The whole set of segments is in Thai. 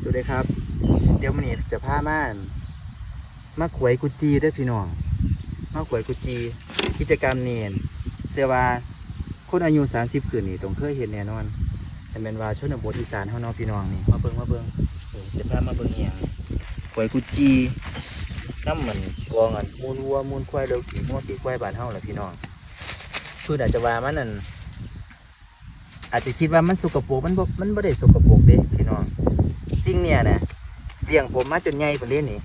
สวัสดีครับ เดี๋ยวมันนี้จะพาม่านมาขวยกุจีด้วยพี่น้องมาขวยกุจี กิจกรรมเนียนเสวาคนอายุ30ขึ้นนี่ต้องเคยเห็นแน่นอนแต่เป็นว่าชนบทอีสานเฮาเนาะพี่น้องนี่มาเบิ่งมาเบิ่งเออจะพามาเบิ่งเอียงขวยกุจีน้ำมันกองอันมูลวัวมูลควายเร็วขี่มัวขี่ควายบ้านเฮาแหละพี่น้องเพื่อนอาจจะว่ามันนั่นอาจจะคิดว่ามันสกปรกมันบมันบ่ได้สกปรกเด้พี่น้อง สิ่งเนี่ยนะเลี้ยงผมมาจนใหญ่ปานนี้นี่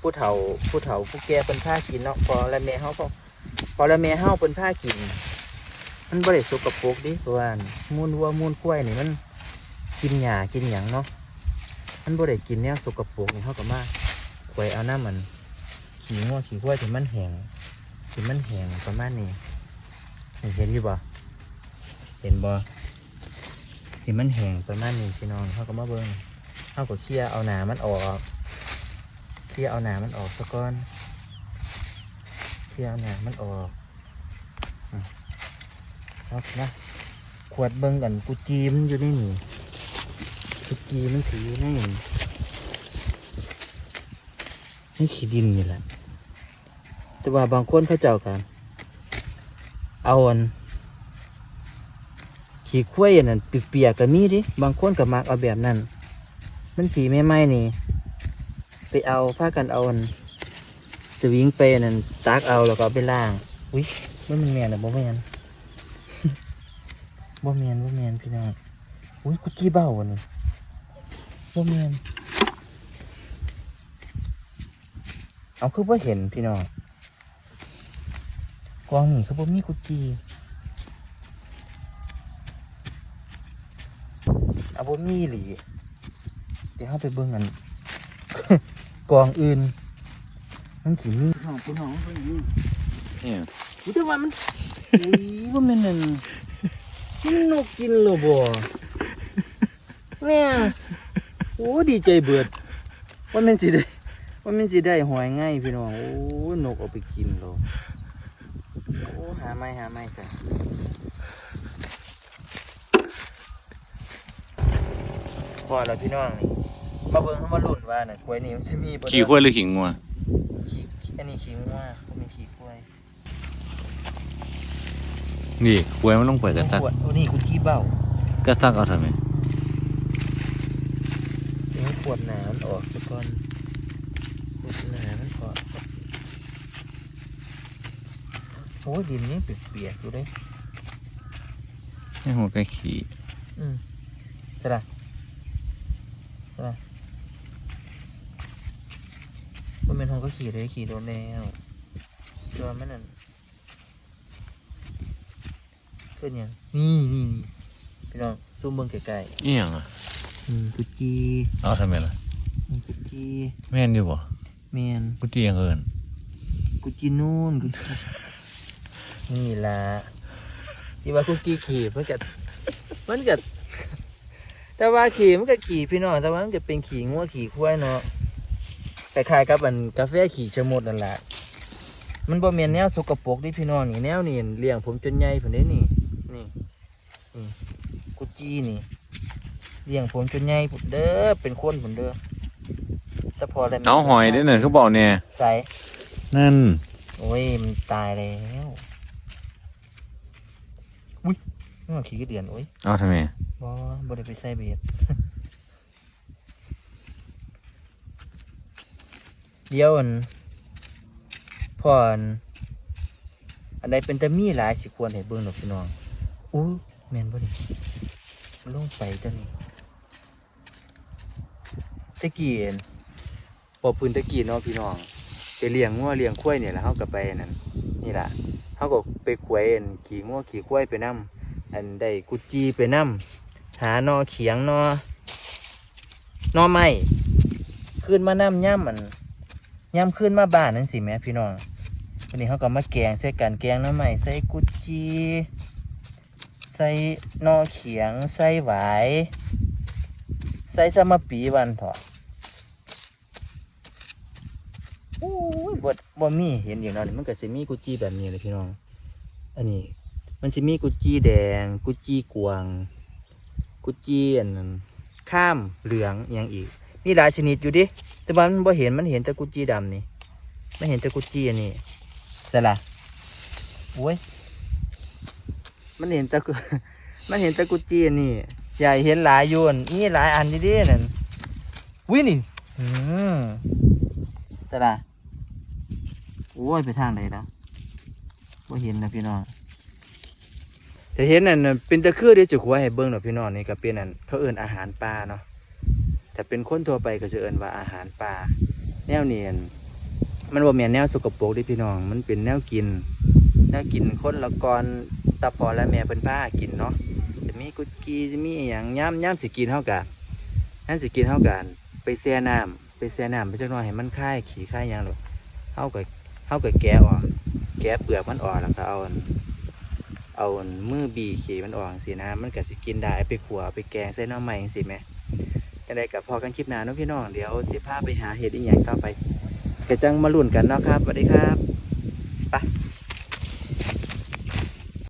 ผู้เฒ่าผู้เฒ่าผู้แก่เป็นผ้ากินเนาะพอละแม่เฮาพอพอละแม่เฮาเป็นผ้ากิน มันบ่ได้สกปรกดิเพราะว่ามูลวัวมูลควยนี่มันกินหญ้ากินหยังเนาะมันบ่ได้กินแนวสกปรกนี่เฮาก็มาไว้เอาน้ำมัน ขี้งัวขี้วยที่มันแห้งที่มันแห้งประมาณนี้เห็นอยู่บ่เห็นบ่ที่มันแห้งประมาณนี้พี่น้องเฮาก็มาเบิ่ง เอาก็เคลียเอาหนามันออก เคลียเอาหนามันออกซะก่อน เคลียเอาหนามันออกอืมครับนะขวดเบิ้งกันกุจีมันอยู่ในนี่กุจีมันถือในนี่นี่ขี้ดินนี่แหละ แต่ว่าบางคนเขาเจ้ากัน เอาอันขี้ข้วยอันนั้นเปียกๆก็มีดิ บางคนก็มักเอาแบบนั้น มันผีไม่ไหม้นี่ ไปเอาผ้ากันเอาอันสวิงไปนั่นตักเอาแล้วก็เอาไปล่าง อุ้ยมันมันแมนหรือบ่แมนบ่แมนบ่แมนพี่น้องอุ้ยกุจี้เบ้าวันนี้บ่แมนเอาคือบ่เห็นพี่น้องกองนี่คือบ่มีกุจี้เอาบ่มีหลี เดี๋ยวเข้าไปเบิ่งกันกองอื่น มันสิมีห้องพี่น้องเพิ่นนี่เนี่ยอุ๊ยแต่ว่ามันอุ้ยว่ามันนั่นมันนกกินเหรอบ่เนี่ยโอ้ดีใจเบิดว่ามันสิได้ว่ามันสิได้หอยง่ายพี่น้องโอ้นกเอาไปกินเหรอโอ้หาไม้หาไม้กันพอแล้วพี่น้องนี่ มาเบิ่งเขามาลุ้นว่าน่ะกล้วยนี่มันสิมีบ่ขี่ขั้วหรือขิงงัวขี้อันนี้ขี้งัวบ่แม่นขี้กล้วยนี่ขั้วมันต้องเปิดกระซักขวดโอ้นี่กูขี้เบ้ากระซักเอาทำไมเดี๋ยวขวดหนามันออกซะก่อนขวดหนามันออกโอ้ยดินนี่เปียกๆอยู่เลยให้หัวไก่ขี่อืมใช่ละใช่ละมั นเป็นทางก็ขี่เลยขี่โดนแล้วตัวมันนั่นขึ้นยังนี่นี่นี่พี่น้องซูมเบิ้งไกลอีหยังอะๆอืมกุจีเอาทำไมล่ะอืมกุจีแม่นอยู่บ่แมนกูตีอย่างเอินกุจีนู่นกุจีนี่ละที่ว่าคุกกี้ขี่มันก็มันก็แต่ว่าขี่มันก็ขี่พี่น้องแต่ว่ามันก็เป็นขี่งัวขี่ควายเนาะ คล้ายๆกับอันกาแฟขี่ชะมดนั่นแหละมันบ่แม่นแนวสกปรกดิพี่น้องนี่แนวนี่เลี้ยงผมจนใหญ่ผมได้นี่นี่นี่กุจีนี่เลี้ยงผมจนใหญ่พุ่นเด้อเป็นคนผมเด้อแต่พอแล้วเอาหอยได้หนึ่งเขาบอกเนี่ยใส่นั่นโอ้ยมันตายแล้วอุ้ยนี่มันขี้กระเดือนโอ้ยเอาทำไมบ่บ่ได้ไปใส่เบ็ด เดี๋ยวอันพ่ออันอันใดเป็นตะมีหลายสิควรให้เบิ่งดอกพี่น้องอู้แม่นบ่นี่ลงไปตัวนี้ตะกี้เอ็นพอพื้นตะกี้เนาะพี่น้องไปเลี้ยงงัวเลี้ยงควายเนี่ยแหละเฮาก็ไปนั่นนี่ล่ะเฮาก็ไปขวยอันขี่งัวขี่ควายไปนํอันได้กุจีไปนํหานอเขียงนอนอไม้ขึ้นมานํย่ำมัน ย่ำขึ้นมาบ้านนั่นสิแม่พี่น้องวันนี้เฮาก็มาแกงใส่กันแกงน้ำไม้ใส่กุจีใส่หนอเขียงใส่หวายใส่สมปีวันถอะโอ้ยบ่บ่มีเห็นอย่างนั้นมันก็สิมีกุจีแบบนี้เลยพี่น้อง อันนี้ มันสิมีกุจีแดง กุจีกวาง กุจีอันนั้นข้ามเหลืองอย่างอีก มีหลายชนิดอยู่ดิ แต่ว่ามันบ่เห็นมันเห็นต่กุจีดำนี่ไม่เห็นต่กุจีอันนี้แต่ละโอ้ยมันเห็นต่กุมันเห็นต่กุจีอันนี้ใหญ่เห็นหลายอยวนนี่หลายอันนี่ดินั่นวินี่อืมแต่ละโอ้ยไปทางไหนแล้วบ่เห็นนะพี่น้องแต่เห็นนั่นน่ะเป็นตะคือเดี๋ยวจะขวให้เบิ่งเนาะพี่น้องนี่ก็เป็นนั่นเขาเอิ้นอาหารปลาเนาะ แต่เป็นคนทั่วไปก็จะเอิ้นว่าอาหารป่า แนวเนียน มันว่าแม่นแนวสกปรกดิพี่น้อง มันเป็นแนวกิน แนวกินคนละกรตาพอและแม่เพิ่นพากินเนาะ จะมีกุดกีจะมีอย่างย่ำย่ำสิกินเท่ากันย่ำสิกินเท่ากัน ไปแช่น้ำไปแช่น้ำไปจักหน่อยให้มันคายขี้คายยังหรอกเฮาก็เฮาก็แกะออก แกะเปลือกมันออกแล้วก็เอาเอามือบีขี้มันออกสินะ มันก็สิกินได้ไปขัวไปแกงใส่น้ำใหม่สิแหม กังไดกับพอกันคลิปหน้าน้องพี่น้องเดี๋ยวสิพาไปหาเห็ดอีหยังต่อไปกระจังมาลุ่นกันเนาะครับสวัสดีครับไป